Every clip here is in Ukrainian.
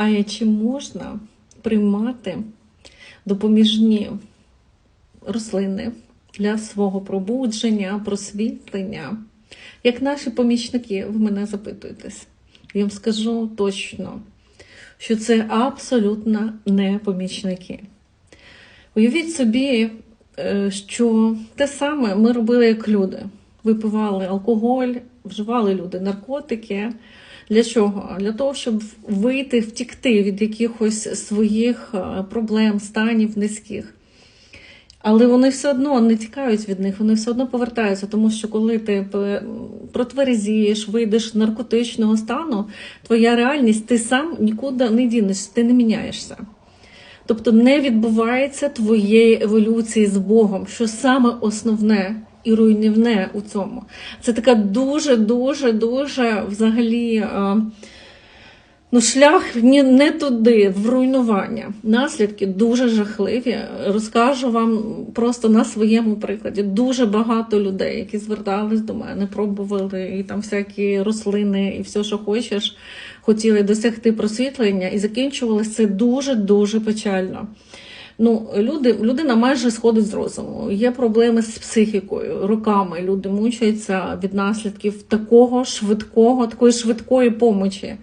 А чи можна приймати допоміжні рослини для свого пробудження, просвітлення? Як наші помічники, ви мене запитуєтесь. Я вам скажу точно, що це абсолютно не помічники. Уявіть собі, е, що те саме ми робили як люди. Випивали алкоголь, вживали люди наркотики. Для чого? Для того, щоб вийти, втікти від якихось своїх е, проблем, станів низьких. Але вони все одно не тікають від них, вони все одно повертаються, тому що коли ти протверезієш, вийдеш з наркотичного стану, твоя реальність, ти сам нікуди не дінешся, ти не міняєшся. Тобто не відбувається твоєї еволюції з Богом, що саме основне і руйнівне у цьому. Це така дуже, дуже, дуже взагалі. е, Ну, шлях не туди, в руйнування. Наслідки дуже жахливі. Розкажу вам просто на своєму прикладі. Дуже багато людей, які звертались до мене, пробували і там всякі рослини, і все, що хочеш, хотіли досягти просвітлення, і закінчувалося це дуже дуже печально. Ну, люди, людина майже сходить з розуму. Є проблеми з психікою. Роками люди мучаються від наслідків такого швидкого, такої швидкої помочі.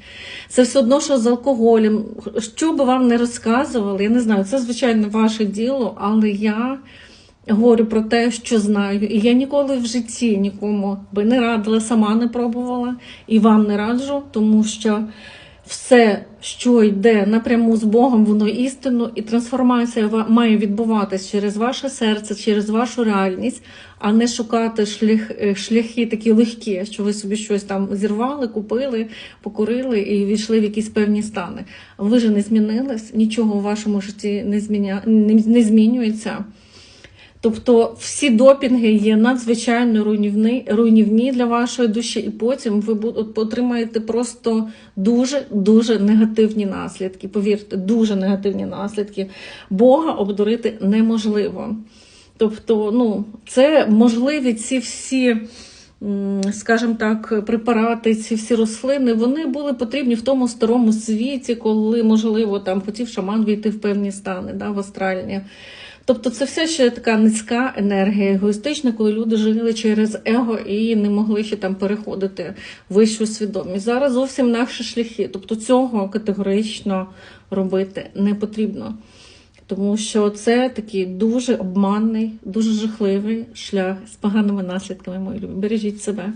Це все одно, що з алкоголем. Що би вам не розказували, я не знаю, це звичайно ваше діло, але я говорю про те, що знаю. І я ніколи в житті нікому би не радила, сама не пробувала і вам не раджу, тому що все, що йде напряму з Богом, воно істинно, і трансформація має відбуватись через ваше серце, через вашу реальність, а не шукати шлях, е, шляхи такі легкі, що ви собі щось там зірвали, купили, покурили і війшли в якісь певні стани. Ви ж не змінились, нічого у вашому житті не, зміня... не, не змінюється. Тобто всі допінги є надзвичайно руйнівні, руйнівні для вашої душі, і потім ви отримаєте просто дуже дуже негативні наслідки. Повірте, дуже негативні наслідки. Бога обдурити неможливо. Тобто, ну, це можливі ці всі, скажімо так, препарати, ці всі рослини, вони були потрібні в тому старому світі, коли, можливо, там хотів шаман війти в певні стани, да, в астральні. Тобто це все ще така низька енергія, егоїстична, коли люди жили через его і не могли ще там переходити вищу свідомість. Зараз зовсім наші шляхи. Тобто цього категорично робити не потрібно. Тому що це такий дуже обманний, дуже жахливий шлях з поганими наслідками, мої любі. Бережіть себе.